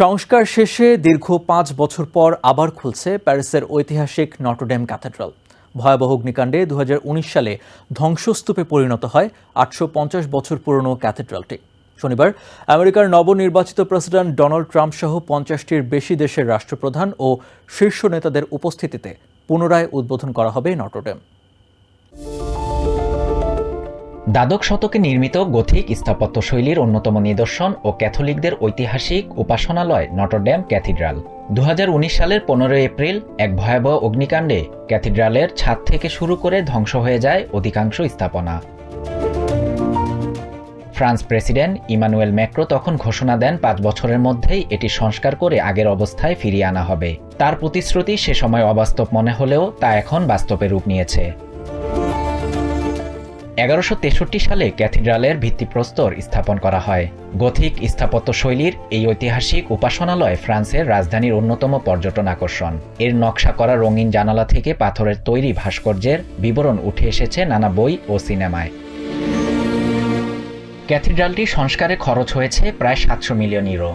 সংস্কার শেষে দীর্ঘ পাঁচ বছর পর আবার খুলছে প্যারিসের ঐতিহাসিক নটরডেম ক্যাথেড্রাল। ভয়াবহ অগ্নিকাণ্ডে দু হাজার উনিশ সালে ধ্বংসস্তূপে পরিণত হয় আটশো পঞ্চাশ বছর পুরনো ক্যাথেড্রালটি। শনিবার আমেরিকার নবনির্বাচিত প্রেসিডেন্ট ডোনাল্ড ট্রাম্প সহ পঞ্চাশটির বেশি দেশের রাষ্ট্রপ্রধান ও শীর্ষ নেতাদের উপস্থিতিতে পুনরায় উদ্বোধন করা হবে নটরডেম। দ্বাদশ শতকে নির্মিত গথিক স্থাপত্যশৈলীর অন্যতম নিদর্শন ও ক্যাথলিকদের ঐতিহাসিক উপাসনালয় নটরড্যাম ক্যাথিড্রাল। দু হাজার উনিশ সালের পনেরোই এপ্রিল এক ভয়াবহ অগ্নিকাণ্ডে ক্যাথিড্রালের ছাদ থেকে শুরু করে ধ্বংস হয়ে যায় অধিকাংশ স্থাপনা। ফ্রান্স প্রেসিডেন্ট ইমানুয়েল ম্যাক্রো তখন ঘোষণা দেন, পাঁচ বছরের মধ্যেই এটি সংস্কার করে আগের অবস্থায় ফিরিয়ে আনা হবে। তার প্রতিশ্রুতি সে সময় অবাস্তব মনে হলেও তা এখন বাস্তবে রূপ নিয়েছে। এগারোশো সালে ক্যাথিড্রালের ভিত্তিপ্রস্তর স্থাপন করা হয়। গথিক স্থাপত্য শৈলীর এই ঐতিহাসিক উপাসনালয় ফ্রান্সের রাজধানীর অন্যতম পর্যটন আকর্ষণ। এর নকশা করা রঙিন জানালা থেকে পাথরের তৈরি ভাস্কর্যের বিবরণ উঠে এসেছে নানা বই ও সিনেমায়। ক্যাথিড্রালটি সংস্কারে খরচ হয়েছে প্রায় সাতশো মিলিয়ন ইউরো।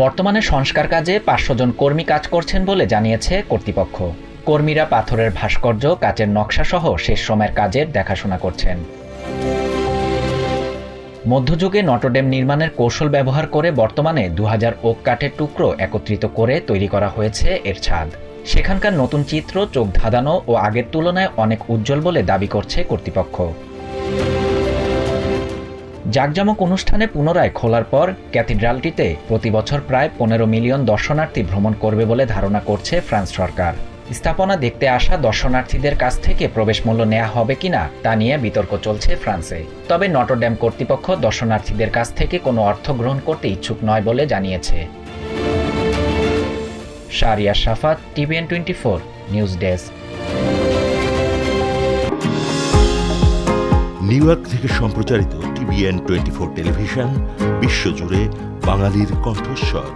বর্তমানে সংস্কার কাজে পাঁচশো জন কর্মী কাজ করছেন বলে জানিয়েছে কর্তৃপক্ষ। কর্মীরা পাথরের ভাস্কর্য, কাচের নকশা সহ শেষ সময়ের কাজের দেখাশোনা করছেন। মধ্যযুগে নটরডেম নির্মাণের কৌশল ব্যবহার করে বর্তমানে দু হাজার ওক কাঠের টুকরো একত্রিত করে তৈরি করা হয়েছে এর ছাদ। সেখানকার নতুন চিত্র চোখ ধাঁধানো ও আগের তুলনায় অনেক উজ্জ্বল বলে দাবি করছে কর্তৃপক্ষ। জাকজমক অনুষ্ঠানে পুনরায় খোলার পর ক্যাথিড্রালটিতে প্রতি বছর প্রায় পনেরো মিলিয়ন দর্শনার্থী ভ্রমণ করবে বলে ধারণা করছে ফ্রান্স সরকার। স্থাপনা দেখতে আসা দর্শনার্থীদের কাছ থেকে প্রবেশ মূল্য নেওয়া হবে কিনা তা নিয়ে বিতর্ক চলছে ফ্রান্সে। তবে নটরডেম কর্তৃপক্ষ দর্শনার্থীদের কাছ থেকে কোনো অর্থ গ্রহণ করতে ইচ্ছুক নয় বলে জানিয়েছে। Sharia Shafat, TVN twenty four, news desk. New York থেকে সম্প্রচারিত টিভিএন টোয়েন্টি ফোর টেলিভিশন, বিশ্বজুড়ে বাঙালির কণ্ঠস্বর।